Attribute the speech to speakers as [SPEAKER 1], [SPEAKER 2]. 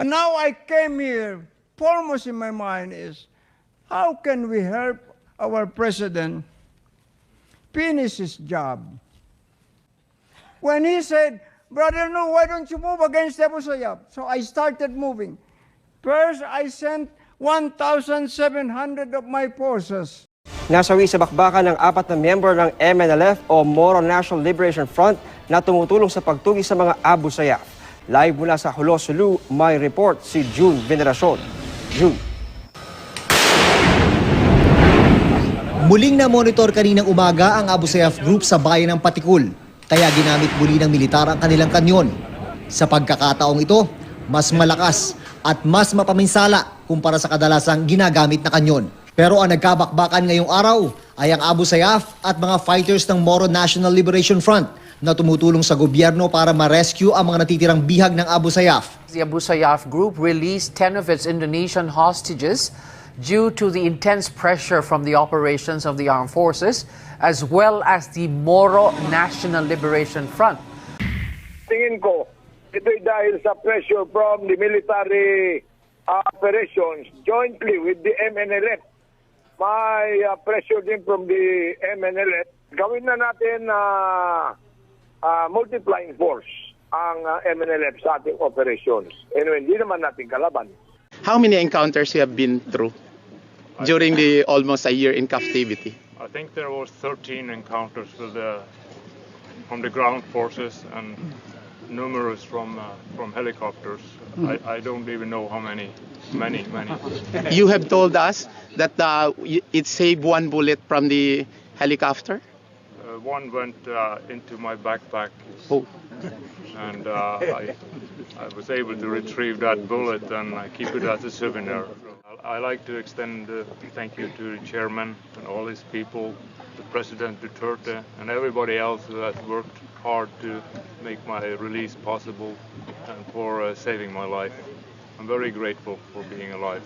[SPEAKER 1] And now I came here, foremost in my mind is, how can we help our president finish his job? When he said, Brother No, why don't you move against Abu Sayyaf? So I started moving. First, I sent 1,700 of my forces.
[SPEAKER 2] Nasawi sa bakbakan ng apat na member ng MNLF o Moro National Liberation Front na tumutulong sa pagtugi sa mga Abu Sayyaf. Live mula sa Hulo Sulu, may report si June Veneracion. June.
[SPEAKER 3] Muling na-monitor kaninang umaga ang Abu Sayyaf Group sa bayan ng Patikul, kaya ginamit muli ng militar ang kanilang kanyon. Sa pagkakataong ito, mas malakas at mas mapaminsala kumpara sa kadalasang ginagamit na kanyon. Pero ang nagkabakbakan ngayong araw ay ang Abu Sayyaf at mga fighters ng Moro National Liberation Front na tumutulong sa gobyerno para ma-rescue ang mga natitirang bihag ng Abu Sayyaf.
[SPEAKER 4] The Abu Sayyaf group released 10 of its Indonesian hostages due to the intense pressure from the operations of the armed forces as well as the Moro National Liberation Front.
[SPEAKER 5] tingin ko, ito'y dahil sa pressure from the military uh, operations jointly with the MNLF. May uh, pressure din from the MNLF. Gawin na natin uh, uh, multiplying force ang uh, MNLF sa ating operations. Anyway, hindi naman natin kalaban.
[SPEAKER 6] How many encounters you have been through during the almost a year in captivity?
[SPEAKER 7] I think there was 13 encounters with the, from the ground forces and numerous from uh, from helicopters. I, I don't even know how many, many, many.
[SPEAKER 6] You have told us that uh, it saved one bullet from the helicopter.
[SPEAKER 7] One went uh, into my backpack,
[SPEAKER 6] Oh.
[SPEAKER 7] and uh, I, I was able to retrieve that bullet and I keep it as a souvenir. I like to extend a thank you to the chairman and all his people, the President Duterte, and everybody else who has worked hard to make my release possible and for uh, saving my life. I'm very grateful for being alive.